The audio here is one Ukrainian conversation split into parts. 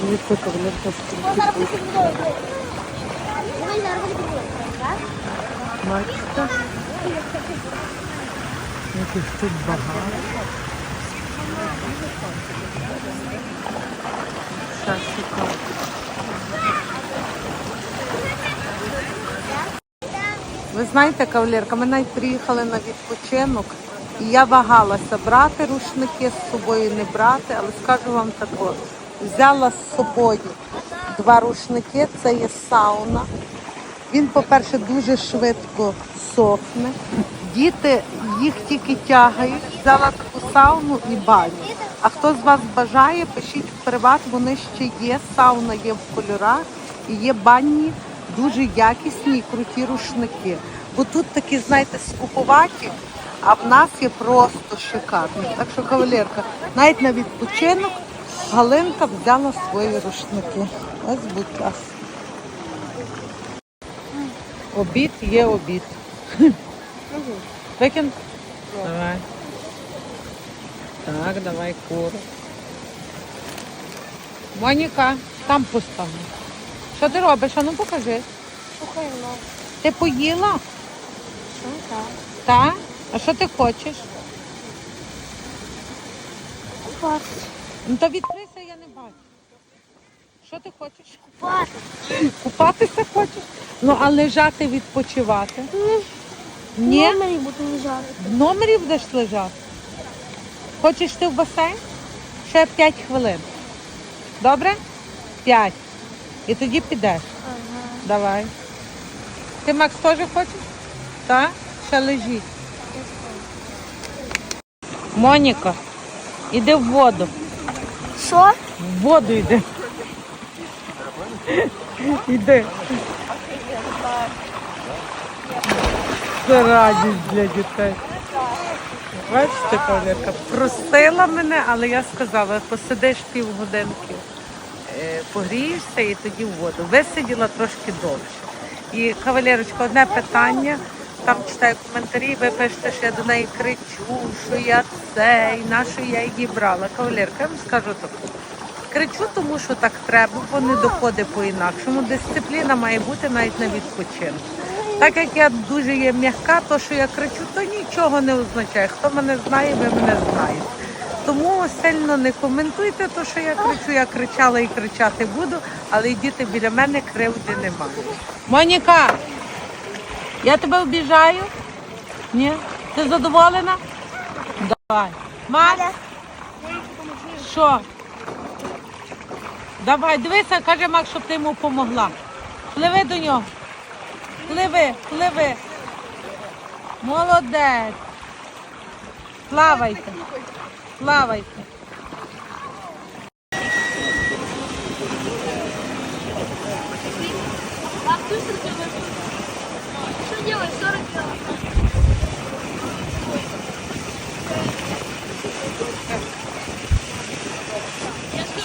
Кавалерка скільки тут. Бачите? Яких тут. Ви знаєте, кавалерка, ми навіть приїхали на відпочинок, і я вагалася брати рушники з собою, не брати, але скажу вам тако, взяла з собою два рушники, це є сауна. Він, по-перше, дуже швидко сохне. Діти їх тільки тягають, взяла таку сауну і баню. А хто з вас бажає, пишіть в приват, вони ще є. Сауна є в кольорах і є банні, дуже якісні і круті рушники. Бо тут такі, знаєте, скупуваті, а в нас є просто шикарні. Так що, кавалерка, навіть на відпочинок Галинка взяла свої рушники. Ось, будь ласка. Обід є обід. Викин? Давай. Так, давай куру. Моніка, там поставлю. Що ти робиш? А ну покажи. Ну, Ти поїла? що так? Так? А що ти хочеш? Купати. Ну то бачу. Що ти хочеш? Купати. Купатися хочеш? Ну, а лежати відпочивати? Ні? В номері буду лежати. В номері будеш лежати? Хочеш ти в басейн? Ще 5 хвилин. Добре? 5. І тоді підеш. Ага. Давай. Ти Макс теж хочеш? Так? Ще лежіть. Моніка, іди в воду. Що? В воду йди. Іди. Це радість для дітей. Бачите, кавалерка, просила мене, але я сказала, посидиш півгодинки, е, погрієшся і тоді в воду. Висиділа трошки довше. І кавалерочка, одне питання. Там читаю коментарі, ви пишете, що я до неї кричу, що я це, і на що я її брала. Кавалерка, я вам скажу так. Кричу, тому що так треба, бо не доходить по-інакшому. Дисципліна має бути навіть на відпочинку. Так як я дуже є м'яка, то що я кричу, то нічого не означає. Хто мене знає, ви мене знаєте. Тому сильно не коментуйте, то що я кричу, я кричала і кричати буду, але й діти біля мене кривди немає. Моніка, я тебе обіжаю? Ні? Ти задоволена? Давай. Маля, що? Давай, дивися, каже Мак, щоб ти йому допомогла. Пливи до нього. Пливи, пливи. Молодець. Плавайте. Плавайте.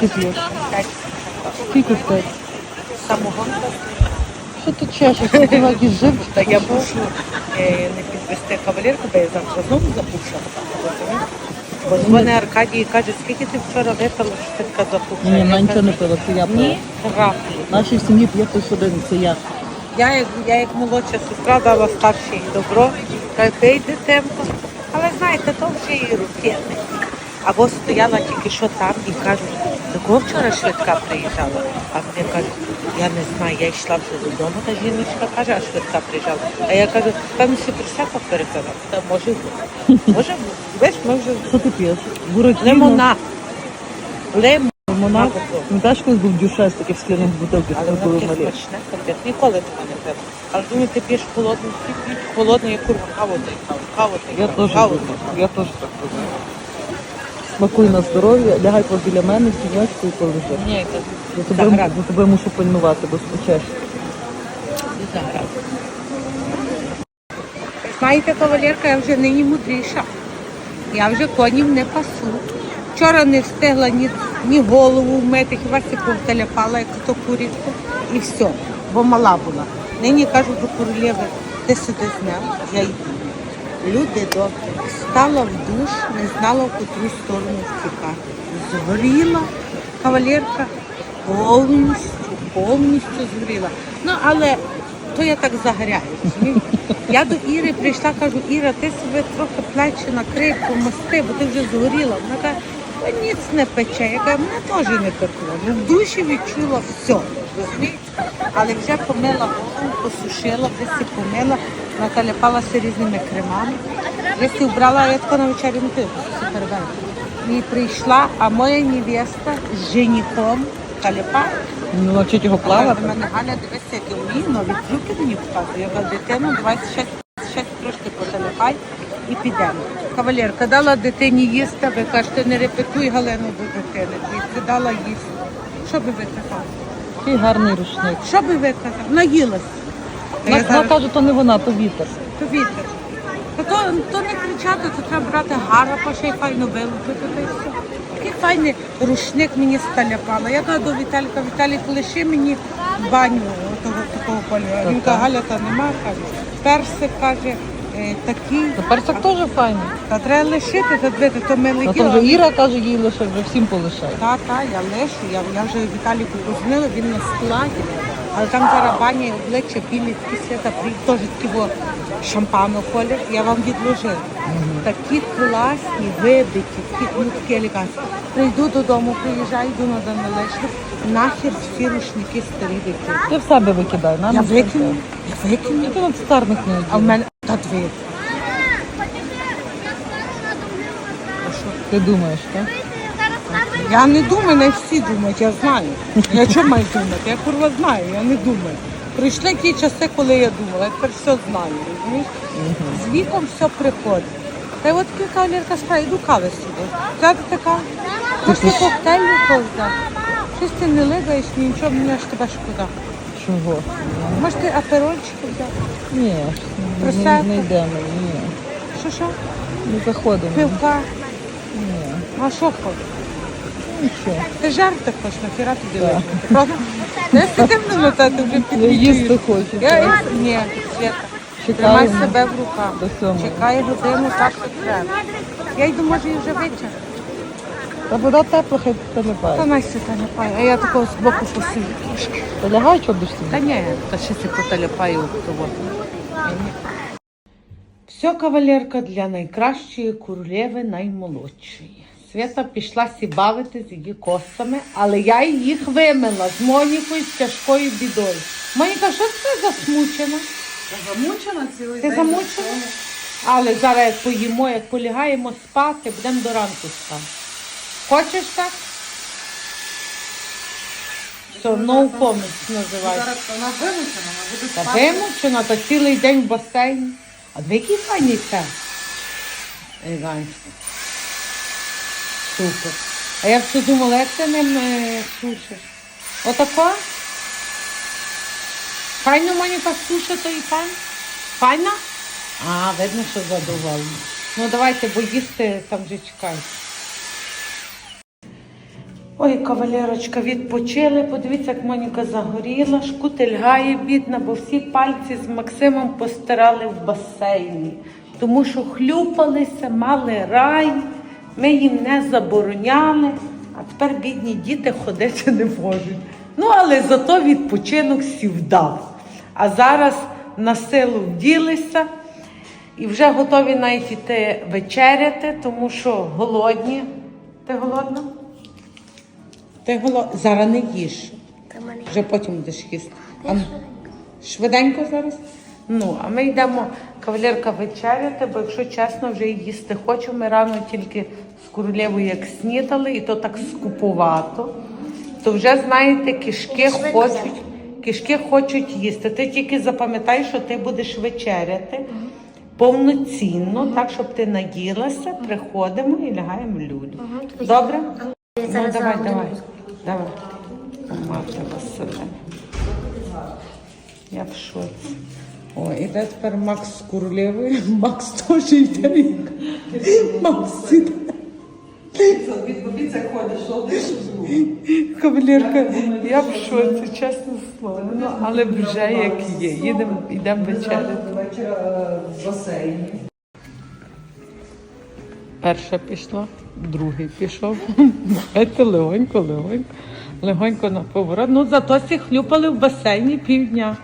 Ти п'єш? Скільки стоїть? Самого. Що ти чешеш? Ти якісь живчик? Та я мушу е, не підвести кавалерку, бо я завтра знову запуша. Бо дзвони Аркадій і каже, скільки ти вчора випила, що ти така запуша? Ні, вона нічого не пила, це я пила. Ні, краплі. В нашій сім'ї п'є хтось один, це я. Я як, я як молодша сестра дала старшій добро, каже, пий дитинко. Але знаєте, то вже і руки. Або стояла тільки що там і кажуть, до кого вчора швидка приїжджала? А вони кажуть, я не знаю, я йшла вже додому, та жіночка каже, а швидка приїжджала. А я кажу, певно, що присяка переказав. Та може бути. Може бути. Бачиш, ми вже Що ти п'єш? Буракіно? лимонад. Лимонад. Лимонад? Пам'ятаєш, колись був дюшес такий в скляних бутилках, Але коли воно були таке малі. смачне, капець. Ніколи такого не пив. Але думаю, ти п'єш холодну, ти п'єш холодну, я курва, каву ти каву, каву ти Я каву, теж каву ти. Я теж так роблю. Смакуй на здоров'я, лягай біля мене, сіночку і полежи. Ні, це За тобою, заграв. за тобою мушу пильнувати, бо спечеш. Заграв. Знаєте, кавалерка, я вже нині мудріша. Я вже конів не пасу. Вчора не встигла ні, ні голову вмити, хіба си повтеляпала, як то курітку, і все, бо мала була. Нині кажу до королеви, ти сиди з ним, я йду. Люди добрі. Стала в душ, не знала, в котру сторону втікати. Згоріла кавалерка повністю, повністю згоріла. Ну, але то я так загоряю. Я до Іри прийшла, кажу, Іра, ти себе трохи плечі накрий, помости, бо ти вже згоріла. Вона каже, «Та ніц не пече. Я кажу, мене теж не пекло. Ну, в душі відчула все. Але вже помила голову, посушила, всі помила, накаляпалася різними кремами. Всі вбрала, я на не пив, просто перебила. І прийшла, а моя невеста з женихом каляпає. Ну, навчить його плавати. мене Галя, дивися, як я вмію, нові трюки мені показує. Я кажу, дитину, давай ще, ще трошки потелепай і підемо. Кавалерка дала дитині їсти, ви кажете, не репетуй Галину до дитини. І дала їсти. Що би ви казали? Який гарний рушник. Що би ви казали? Наїлась. Я Вона зараз- каже, то не вона, то вітер. То вітер. То, не кричати, то треба брати гарапа, ще й файно вилупити, та й все. Такий файний рушник мені сталяпала. Я кажу до Віталіка, Віталік, лиши мені баню того такого кольору. Він каже, Галя, та нема, каже. Персик каже, е, такий. То персик теж файний. Та треба лишити, та дивити, то ми то вже. Іра каже, їй лише вже всім полишає. Та, та, я лишу, я, я вже Віталіку позвонила, він на складі. Але там зараз баня обличчя білі такі свята, теж такі бо шампану колір, я вам відложила. Такі класні, вибиті, такі, ну, такі елегантні. Прийду додому, приїжджаю, йду на Данилешну, нахер всі рушники старі викину. Ти в себе викидай, нам Я викину, я викину. Ти на цитарник не А в мене та дві. Ти думаєш, так? Я не думаю, не всі думають, я знаю. Я чого маю думати? Я курва знаю, я не думаю. Прийшли ті часи, коли я думала, я тепер все знаю, розумієш? З віком все приходить. Та й от така кавалерка справа, йду кави сюди. Взяти така. Хочеш коктейль взяти? Щось ти не лигаєш, ні нічого, мені аж тебе шкода. Чого? Може ти аперольчики взяти? Ні, не, не йдемо, ні. Що що? Не заходимо. Пивка? Ні, А що хочеш? Нічого. Ти жарти хочеш, нахіра тобі лежати? Правда? Не сидимо на те, ти вже Я їсти хочу. Я, я, ні, Свята, Чекаємо. тримай себе в руках. До сьомої. Чекай годину, так як треба. Я йду, може, і вже витягну. Та вода тепла, хай Та прилипає. Настя та ляпає, а я такого з боку посилю трошки. Та лягай, що будеш Та ні, та ще си поталяпаю того. Все, кавалерка для найкращої королеви наймолодшої. Свята пішла сі бавити з її косами, але я їх вимила з Монікою з тяжкою бідою. Моніка, що ти засмучена? Замучена цілий Ти замучена? Але зараз як поїмо, як полягаємо спати, будемо до ранку спати. Хочеш так? Все, no comments називається. вона вимучена, вона буде Та вимучена, то цілий день в басейні. А ви який файний це? Елегантний. Супер. А я все думала, як ти ним е, сушиш? Отако? Файно Моніка сушить той пан? Файна? А, видно, що задоволена. Ну давайте, бо їсти там вже чекають. Ой, кавалерочка, відпочили. Подивіться, як Моніка загоріла, шкутель гає, бідна, бо всі пальці з Максимом постирали в басейні. Тому що хлюпалися, мали рай, ми їм не забороняли, а тепер бідні діти ходити не можуть. Ну, але зато відпочинок сів дав. А зараз на силу вділися і вже готові навіть іти вечеряти, тому що голодні. Ти голодна? Ти голод... Зараз не їж. Вже потім будеш їсти. А... Швиденько зараз? Ну, а ми йдемо кавалерка вечеряти, бо якщо чесно, вже їсти хочу. Ми рано тільки з королевою як снідали, і то так скупувато. То вже, знаєте, кишки хочуть, кишки хочуть їсти. Ти тільки запам'ятай, що ти будеш вечеряти повноцінно, так, щоб ти наїлася, приходимо і лягаємо люлю. Добре? Ну, давай, давай. Давай. Мати Василя. Я в шоці. О, іде тепер Макс з королевою. Макс теж йде. Макс іде. Кавалерка, я в шоці, чесне слово. Ну, але вже як є. Їдемо, йдемо вечеряти. вечора в басейні. Перша пішла, другий пішов. Давайте легонько, легонько. Легонько на поворот. Ну, зато всі хлюпали в басейні півдня.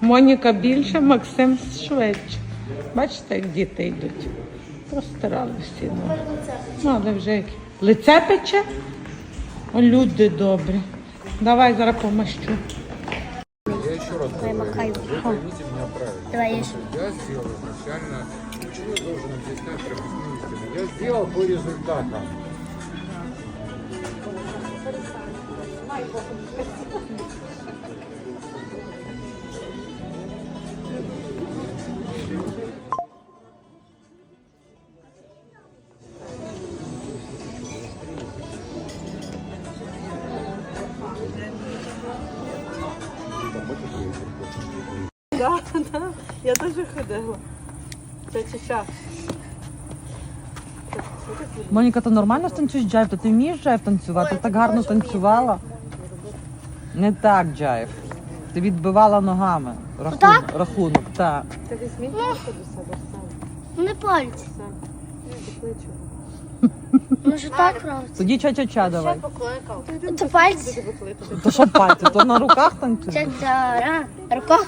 Моніка більше, Максим швидше. Бачите, як діти йдуть. Простирали всі. Ну, але вже як. Лице пече? О, люди добрі. Давай зараз помащу. Давай махай. Поймите меня правильно. Давай ешь. Я сделал изначально, почему я должен объяснять прописную истину? Я сделал по результатам. Я теж ходила. Це. Моніка, ти нормально танцюєш джайв? То ти вмієш джайв танцювати? Ти так гарно танцювала. Не так джайв. Ти відбивала ногами. Рахунок, рахунок так. Не пальці. Може так робити? Тоді ча-ча-ча давай. Це пальці. То що пальці? То на руках танцюєш? Ча-чара. Рука.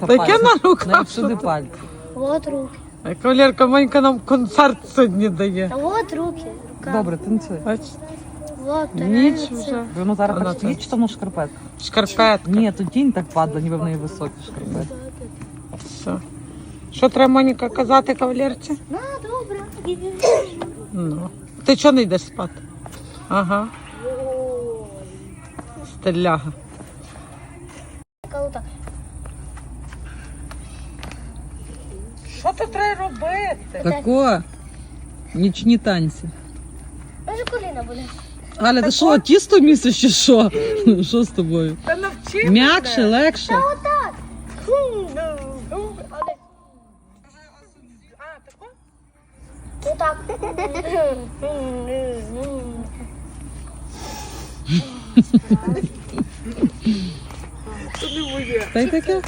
Та Таке пальці. на руках, Навіть що сюди ти? пальці. Вот руки. Кавалерка Монька нам концерт сьогодні дає. А вот руки. Рука. Добре, танцюй. Бачите, Вот ніч нравится. вже. Воно зараз Вона так стоїть, чи тому шкарпет? Шкарпетка. Ні, то тінь так падла, ніби в неї високі шкарпетки. Все. Що треба Моніка казати кавалерці? Ну, добре. Ну. Ти чого не йдеш спати? Ага. Стеляга. Що тут треба робити? Тако. Нічні танці. Може коліна буде. Галя, ти що, тісто місиш чи що? Що з тобою? Та навчи. М'якше, легше. Отак. Хм, ну, ну, але- Отак. Та й таке.